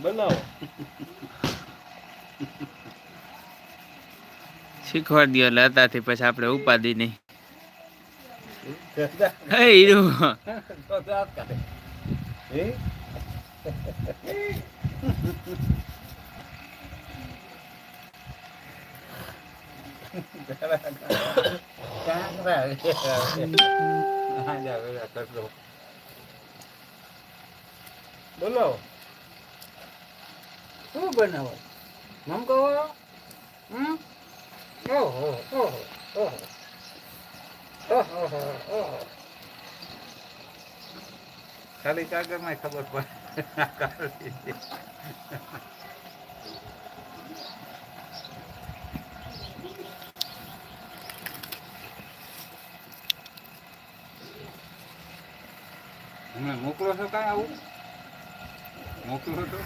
બનાવો શીખવા દો એટલે હતાથી પછી આપણે ઉપાધિ નહીં બોલો શું બનાવો? મમ કહો. હમ? ઓહો ઓહો ઓહો. ઓહો ઓહો ખાલી કાગળમાં ખબર પડે. તમે મોકલો છો કાંઈ આવું? મોકલો તો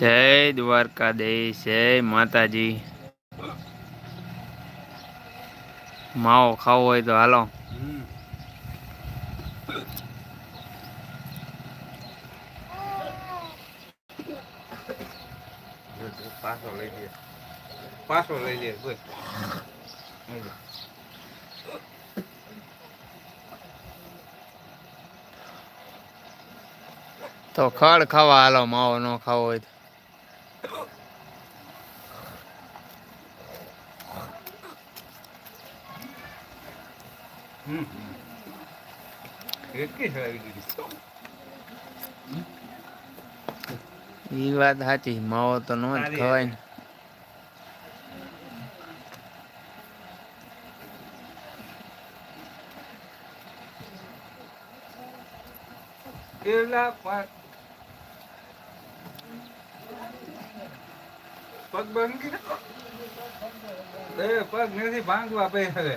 જાય દ્વારકાધીશ જય માતાજી. માવો ખાવો હોય તો હાલો. પાછો લઈ લે. પાછો લઈ લે બોલ લઈ લે. તો ખડ ખાવા હાલો માવો ન ખાવો હોય એ વાત સાચી માવો તો નો જ ખવાય ને. કેટલા પગ પગ ભાંગી એ પગ નથી, ભાંગવા પે હવે.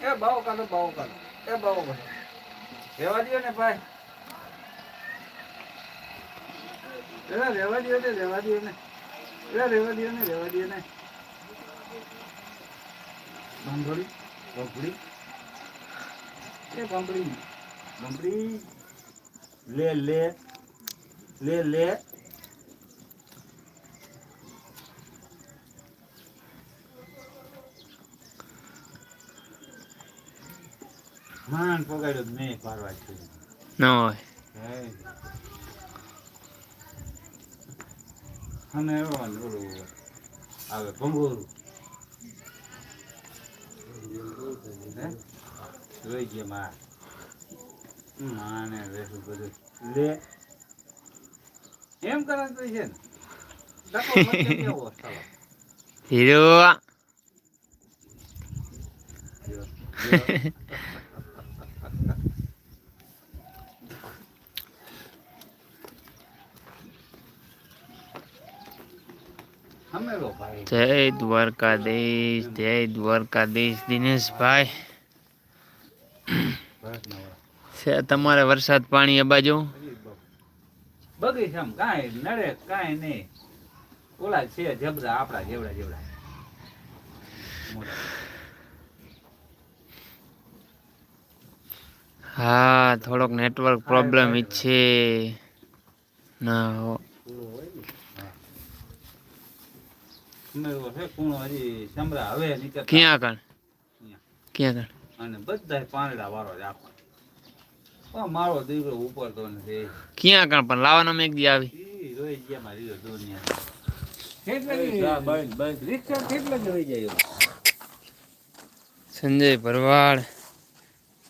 એ બાવો કાઢો બાવો કાઢો. એ બાવો કાઢો. રેવા દો ને ભાઈ. રેવા દો ને, રેવા દો ને. એલા રેવા દો ને રેવા દો ને. બંગડી બંગડી એ બંગડી બંગડી લે લે લે લે. માન પગાડ્યો મેં પાડવા છે ન હોય. અને ઓલું આવે ભંગોરું? જોઈ ગયા માં માને રહેશું બધું લે એમ કરાતું છે ને હીરો જો, જો. હમેલો ભાઈ જય દ્વારકાધીશ જય દ્વારકાધીશ દિનેશભાઈ. છે તમારે વરસાદ પાણી એ બાજુ? બગીચામાં કાંઈ નડે કાંઈ નહીં. ઓલા છે જબરા આપણા જેવડા જેવડા હા થોડોક નેટવર્ક પ્રોબ્લેમ છે ના હો અમે એવો છે કૂણો હજી સમરા હવે નીકળતા ક્યાં કણ અને બધા પાંદડા વાળો જ આખો મારો દીકરો ઉપર તો નથી ક્યાં કણ પણ લાવવાનો મેં એક દી આવી. રોઈ ગયા મારી દુનિયા સંજય ભરવાડ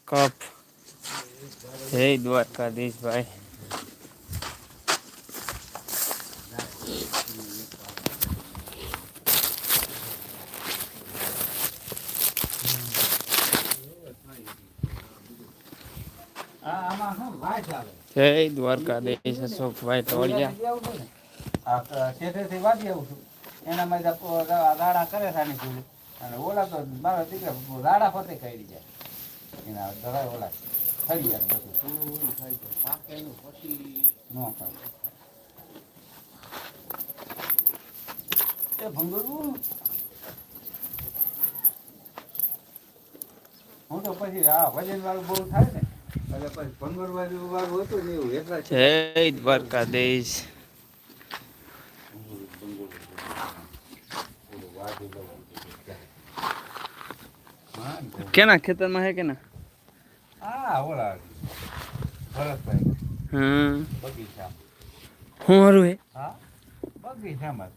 કપ જય દ્વારકાધીશ ભાઈ આ આમાં શું ભાઈ ચાલે જય દ્વારકાધીશ અશોકભાઈ ટોળિયા આ શેઠેથી આવું છું. એના માં રાડા કરે આની અને ઓલા તો મારા દીકરા રાડા ફતે કરી જાય. એના ધરાય ઓલા. ખાઈ જાય બધું. પાકે એનું પછી ન હું તો પછી આ વજન વાળું બહુ થાય ને. જય દ્વારકાધીશ. હા કેના ખેતરમાં હે કેના? આ ઓલા ભરતભાઈ. હમ. બગીચા હું હારું હે? હા? બગીચામાં.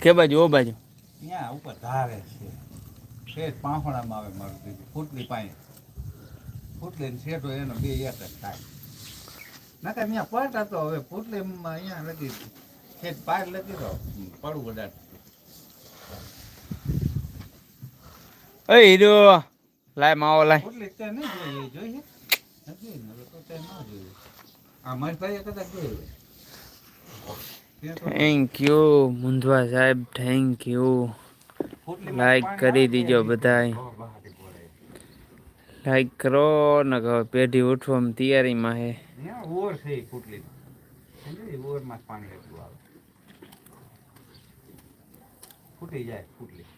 કે બાજુ ઓ બાજુ? ત્યાં ઉપર ધારે છે. શેઠ પાંખોડામાં આવે મારું દીદી ફૂટલી પાસે ફૂટલી ને શેઠો એનો બે એક જ થાય. નકર અહીંયા પડતા તો હવે ફૂટલીમાં અહીંયા લગી શેઠ પાર લગી તો પડવું વધારે. એ હીરો લાય માવો લાય. ફૂટલી તે નહીં જોઈએ જોઈએ. નથી તો તે ન જોઈએ. આ મારી ભાઈએ કદાચ જોયું થેન્ક યુ મુંધવા સાહેબ થેન્ક યુ લાઈક કરી દીજો બધાય. લાઈક કરો ને કહો પેઢી ઉઠવામાં તૈયારીમાં હે. ઓર છે કુટલી? ઓરમાં પાણી એટલું આવે. ફૂટી જાય ફૂટલી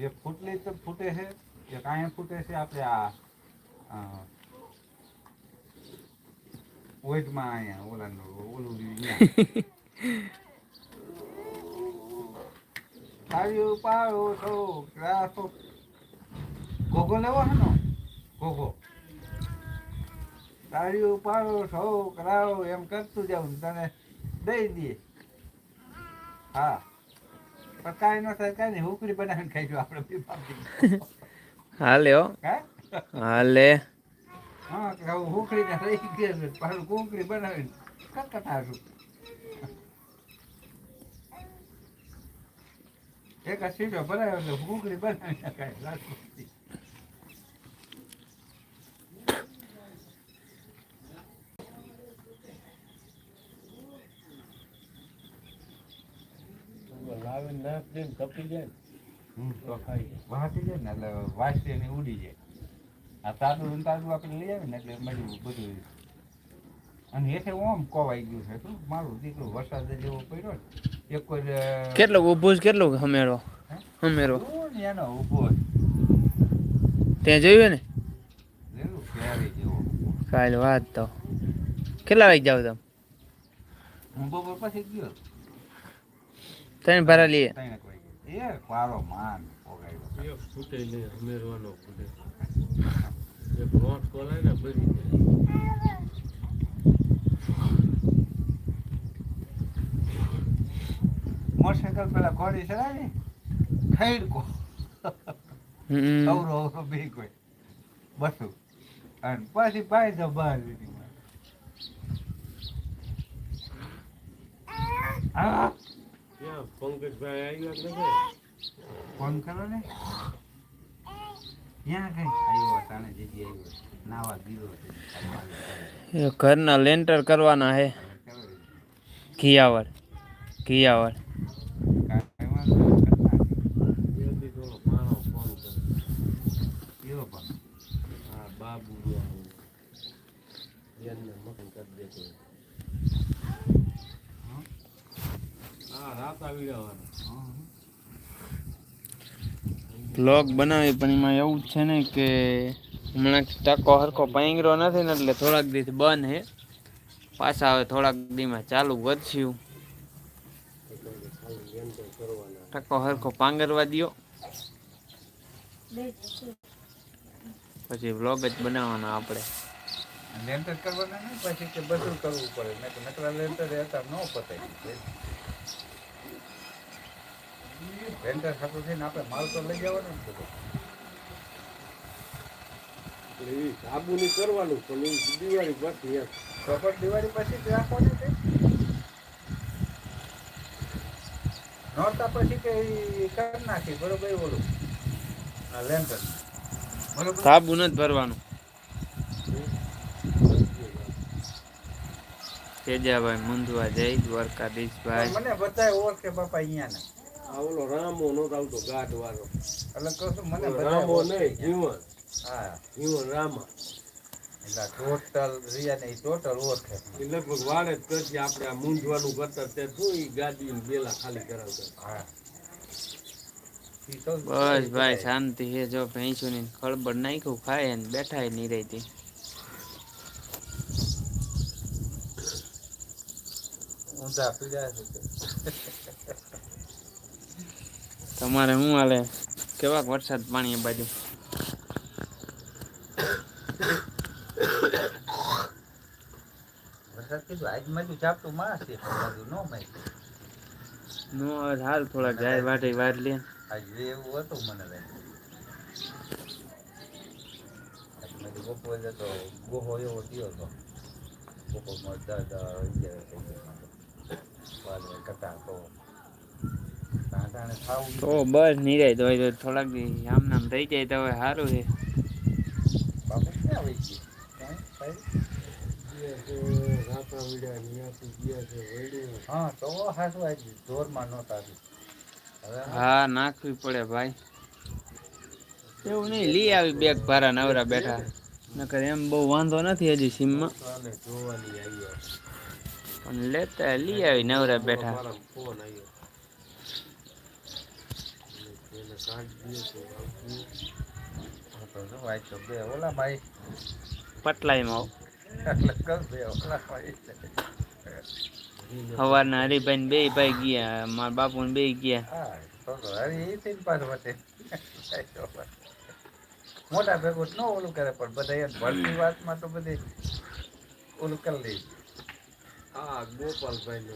એક ફૂટલી તો ફૂટે છે એક અહીંયા ફૂટે છે આપણે આ અ, ઓઈટમાં અહીંયા ઓલાનું ઓલું તાળીઓ પાડો છો તો ગોગો લેવો છે ને? ગોગો. તાળીઓ પાડો કરાવો એમ કરતું જાઉં તને દઈ દઈએ હા. પણ નો ન થાય કાંઈ નહીં. હુકરી બનાવીને ખાઈશું આપણે બાપી. હાલે હો. હે? હાલે. હા હવે હુકરીને રહી ગયા છે. પાછું કુકરી બનાવીને કટકટાશું એક સીધો બનાવ્યો તો હુકરી બનાવી ખાય લાસ્ટ લાવીને નાખ દે ને કપી જાય તો ખાઈ જાય. ને એટલે વાસી ને ઉડી જાય. આ તાજું ને તાજું આપણે લઈ આવે ને એટલે બધું બધું અને હેઠે ઓમ કોવાઈ ગયું છે તું મારું દીકરું વરસાદ જેવો પડ્યો ને એક કેટલું ઊભું છે હમેરો? હે? હમેરો. એનો ઊભો ત્યાં જોયું ને ઊભો. વાત તો. કેટલા વાગે જાવ તમે? હું બપોર પછી ગયો. ત્રણ ભરા લઈએ એ પારો માન પોગાડ્યો એક ફૂટે નહીં હમેરવાનો ફૂટે એક લોટ કોલાય ને ભરી મોટરસાયકલ પેલા ઘોડી અવરો અવરો બે કોઈ બસું અને પછી પાઈ જાવ બહાર લીધી હા પંકજભાઈ આવ્યા કે નથી ફોન કરો ને. ઘરના લેન્ટર કરવાના હે. ઘિયાવર ઘિયાવર કાંઈ વાંધો નહીં, કરી નાખીએ. બે દી થોડો મારો ફોન કર્યો એવો પણ હા બાબુ રહ્યો બેનને મકાન કરી દેતો હા રાત આવી જવાનો હં. બ્લોગ બનાવી પણ એમાં એવું જ છે ને કે હમણાં ટકો હરખો પાંગરો નથી ને એટલે થોડાક દીથી બંધ હે. પાછા હવે થોડાક દીમાં ચાલુ વધશું ટકો હરખો પાંગરવા દો પછી બ્લોગ જ બનાવવાનો આપણે. લેન્ટર કરવાના નહીં પછી કે બધું કરવું પડે. નહીં તો નકરા લેન્ટર હતા ન પતાય. લેન્ટર ખાતું થઈને આપણે માલ તો લઈ જવાનો ને બધો. એટલે એ સાબુની કરવાનું પણ એ દિવાળી પછી એમ. કપડ દિવાળી પછી જ રાખવાની છે નોરતા પછી કે કરી નાખી બરોબર ઓલું. આ લેન્ટર બરોબર સાબુ નથી ભરવાનું. તેજાભાઈ મુંદવા જય દ્વારકાધીશભાઈ. મને બધા ઓળખે બાપા અહીંયા ને આ ઓલો રામો નો આવતો ગાઢ વાળો એટલે કહું છું મને રામો નહીં જીવન. હા. જીવન રામા. એટલે ટોટલ રિયા નહીં ટોટલ ઓળખે એ લગભગ વાળે જ કરતી આપણે આ મૂંઝવાનું કરતા તે શું ઈ ગાદી ને બેલા ખાલી કરાવતા. હા. બસ ભાઈ શાંતિ હે જો ભેંસું ની ખળબળ નાખ્યું ખાય ને બેઠા નહીં રહેતી. ઊંધા પીડા છે. તમારે શું હાલે? કેવાક વરસાદ પાણી એ બાજુ? વરસાદ કીધું આજ મારું ઝાપટું માસ છે નો માર્યું. નો હાલ થોડાક જાય વાટે વાર લે. આજ એવું હતું મને મેં બપોરે તો ગોહો એવો થયો હતો. બપોરમાં વાલે કટા તો બસ નિરાય તો થોડાક આમ નામ થઈ જાય તો હવે સારું છે. હા તો હાસું આવી જોરમાં નહોતા આવી હવે હા નાખવી પડે ભાઈ. એવું નહીં લઈ આવી બેગ ભારા નવરા બેઠા. નકર એમ બહુ વાંધો નથી હજી સીમમાં. પણ લેતા લઈ આવી નવરા બેઠા. ફોન આવ્યો એને કાઢી દે તો આવતું હું તો જો આજ તો બે ઓલા ભાઈ પટલાઈમાં એટલે કર બે ભાઈ સવારના હરિભાઈ બે ભાઈ ગયા મારા બાપુ ને બે ગયા. હા તો તો હવે એ થી પાછ વટે મોટા ભેગું ન ઓલું કરે પણ બધા ભરતી વાતમાં તો બધી ઓલું કરી લે હા ગોપાલભાઈ ને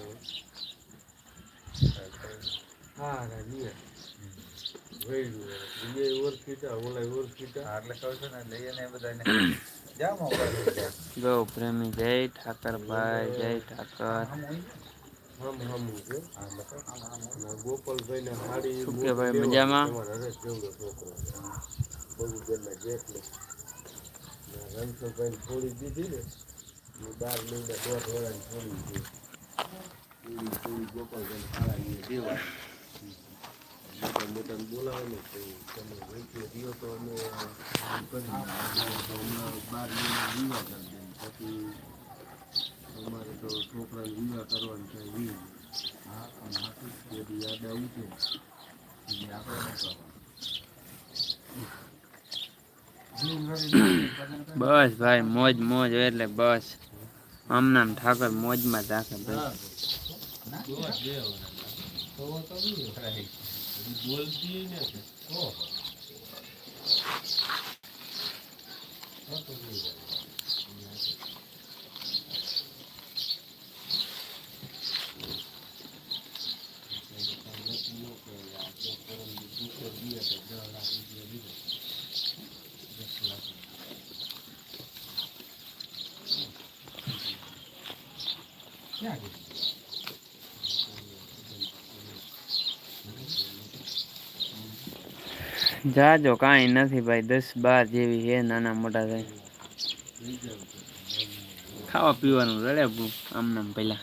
હા રે નિયર વળ્યું એ ઓળખીતા ઓલા ઓળખીતા હા, એટલે ને એને બધાને જામો પ્રેમી જય ઠાકરભાઈ જય ઠાકર હમ હમ છે ગોપાલભાઈ ને હાડી શું કે ભાઈ, મજામાં? કેવડો છોકરો બગુગરના જેટલો રણછોડભાઈ થોડી દીધી ને એ બાર મહિના દોઢ વર્ષની થોડી છે થોડી થોડી ગોપાલભાઈ ખાવાની અમારે તો છોકરાને વિવાહ કરવાનું છે યાદ આવું બસ ભાઈ, મોજ મોજ એટલે બસ. આમનામ ઠાકર મોજમાં રાખે ભાઈ. Oh. જાજો, કાંઈ નથી ભાઈ, દસ બાર જેવી છે, નાના મોટા થાય. ખાવા પીવાનું રડે, આમ નામ પેલા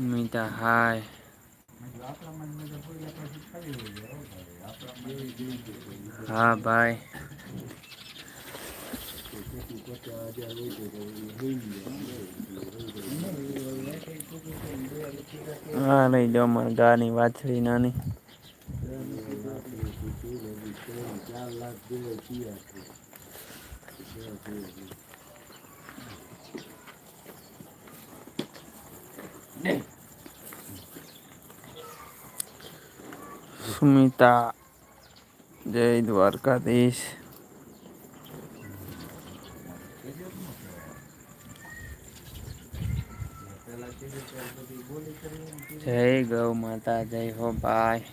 માં છે એના સગા ભાઈ એમથી નાના સુમિતા હાય હા ભાઈ હા લઈ જાઓ મારા ગાની વાછડી નાની ચાર લાખ જેવો થયા છે સુમિતા જય દ્વારકાધીશ પેલા કીધું ત્યાર પછી બોલી કરી જય ગૌ માતા જય હો ભાઈ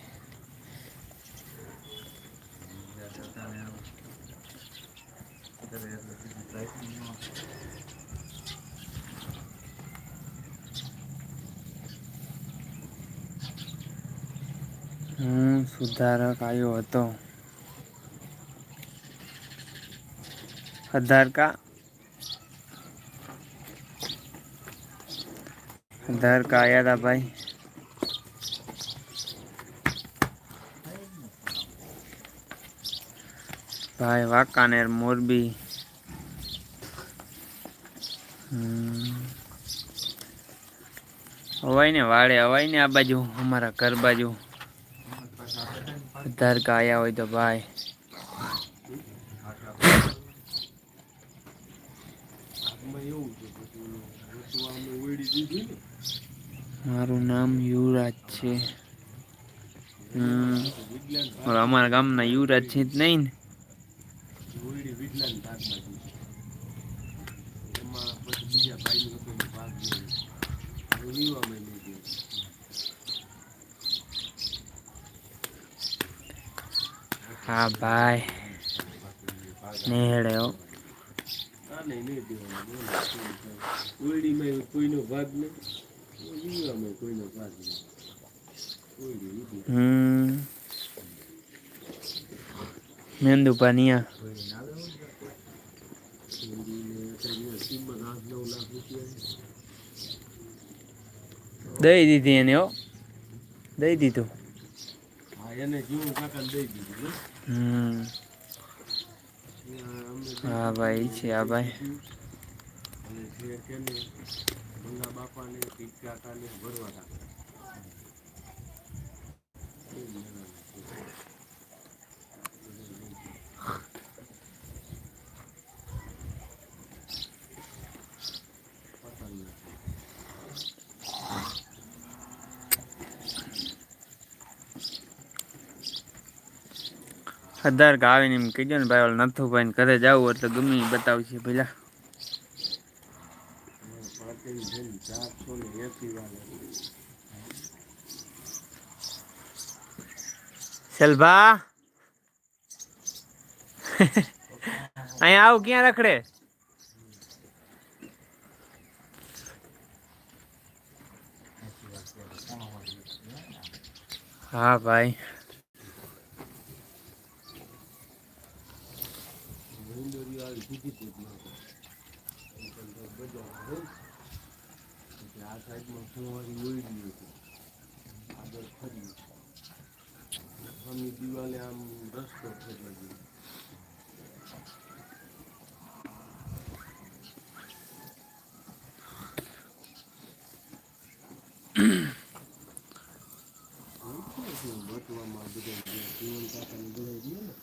હું સુધારક આવ્યો હતો. અધાર કા અધાર કા આયા હતા ભાઈ. ભાઈ વાંકાનેર, મોરબી. હમ. અવાય ને વાડે, અવાય ને આ બાજુ, અમારા ઘર બાજુ. અધાર કા આયા હોય તો ભાઈ મારું નામ યુવરાજ છે. અમારા ગામના યુવરાજ છે જ નહીં ને ઓળી વિજ્ઞાન ભાગમાં દીધી એમાં પછી બીજા ભાઈનો હતો એનો ભાગ લેવો હું ભાઈ. નેહડે હો આ નહીં નહીં. દેવાનું ઓળીમાં કોઈનો ભાગ નહીં. કોઈનો નહીં મેંદુ પાનિયા દઈ દીધી એને હો. દઈ દીધું. એને જીવન કાકા દઈ દીધું હમ. હા ભાઈ છે આ ભાઈ. અને જે કે ને મંગા બાપાને પીક કાકાને ભરવા રાખે અધાર કા આવીને એમ કીધું ને ભાઈ, ઓલા નથુ ભાઈ ઘરે જવું એટલે ગમે બતાવશે પેલા સેલભા? અહીંયા આવું ક્યાં રખડે? હા ભાઈ. મહિન્દોરી વાળી હતી આ સાઈડમાં ફુવારી ઓળી હતી આગળ ફરી સામે દિવાલે આમ રસ્તો ફેરવા ગયો બટવામાં બધા જીવન કાકાને બધા ગયો ને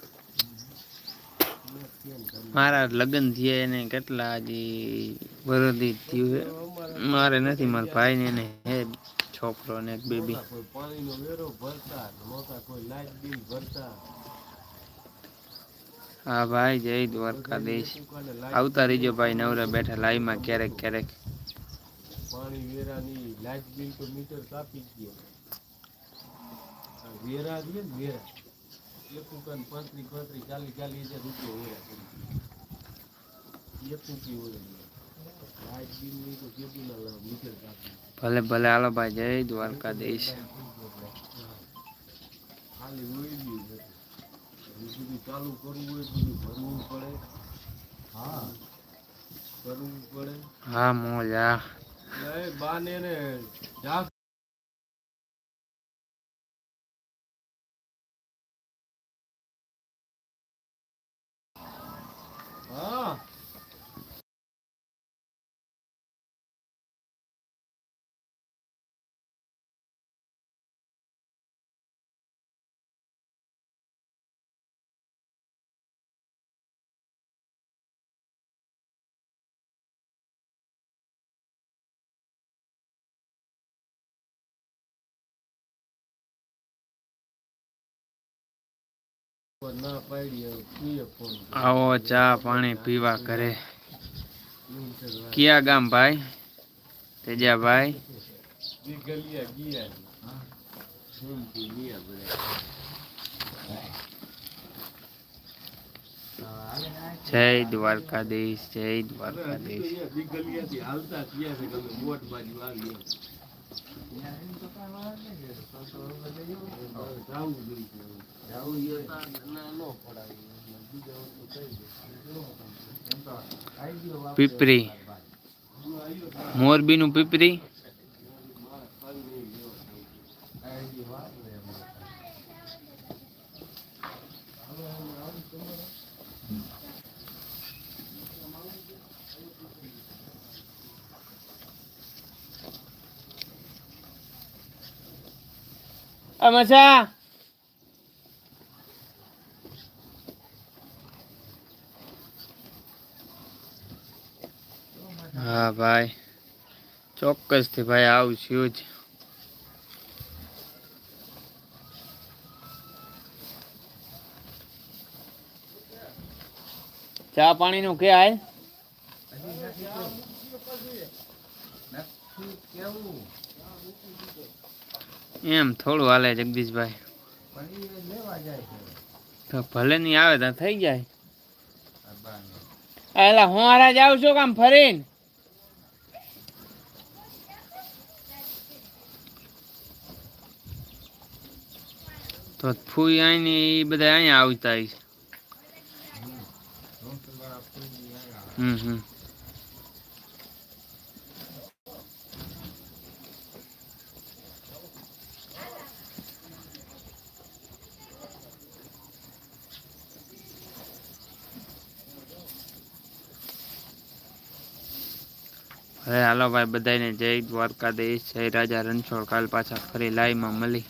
મેં કેમ કર્યું? મારા લગ્ન થયા ને કેટલા હજી વરદી થયું છે. મારે નથી, મારા ભાઈ ને હે, છોકરો ને એક બેબી. હા ભાઈ, જય દ્વારકાધીશ. આવતા રહીજો ભાઈ, નવરા બેઠા લાઈમાં ક્યારેક ક્યારેક. પાણી વેરાની લાઇટ બિલ તો મીટર કાપી ગયો વેરા છે વેરા એક દુકાન પાંત્રી પાંત્રી ચાલી ચાલી હજાર રૂપિયા વેરા ભલે ભલે હાલો ભાઈ જય દ્વારકાધીશ. ચાલુ કરવું હોય ભરવું પડે હા. કરવું પડે હા મોજા. બાને ને આવો ચા પાણી પીવા કરે કયા ગામ ભાઈ? તેજાભાઈ. જય દ્વારકાધીશ જય દ્વારકાધીશ. પીપરી. મોરબીનું પીપરી. મચા હા ભાઈ. ચોક્કસથી ભાઈ આવું છું જ. ચા પાણીનું કે આય કેવું? એમ થોડું હાલે જગદીશભાઈ. તો ભલે નહીં આવે તો થઈ જાય. એલા હું હારા જાઉં છું કામ ફરીને? તો ફૂઈ આવીને એ બધા અહીંયા આવતા હમ હમ. હાલો ભાઈ બધાને જય દ્વારકાધીશ જય રાજા રણછોડ કાલ પાછા ફરી લાઈવમાં મળી.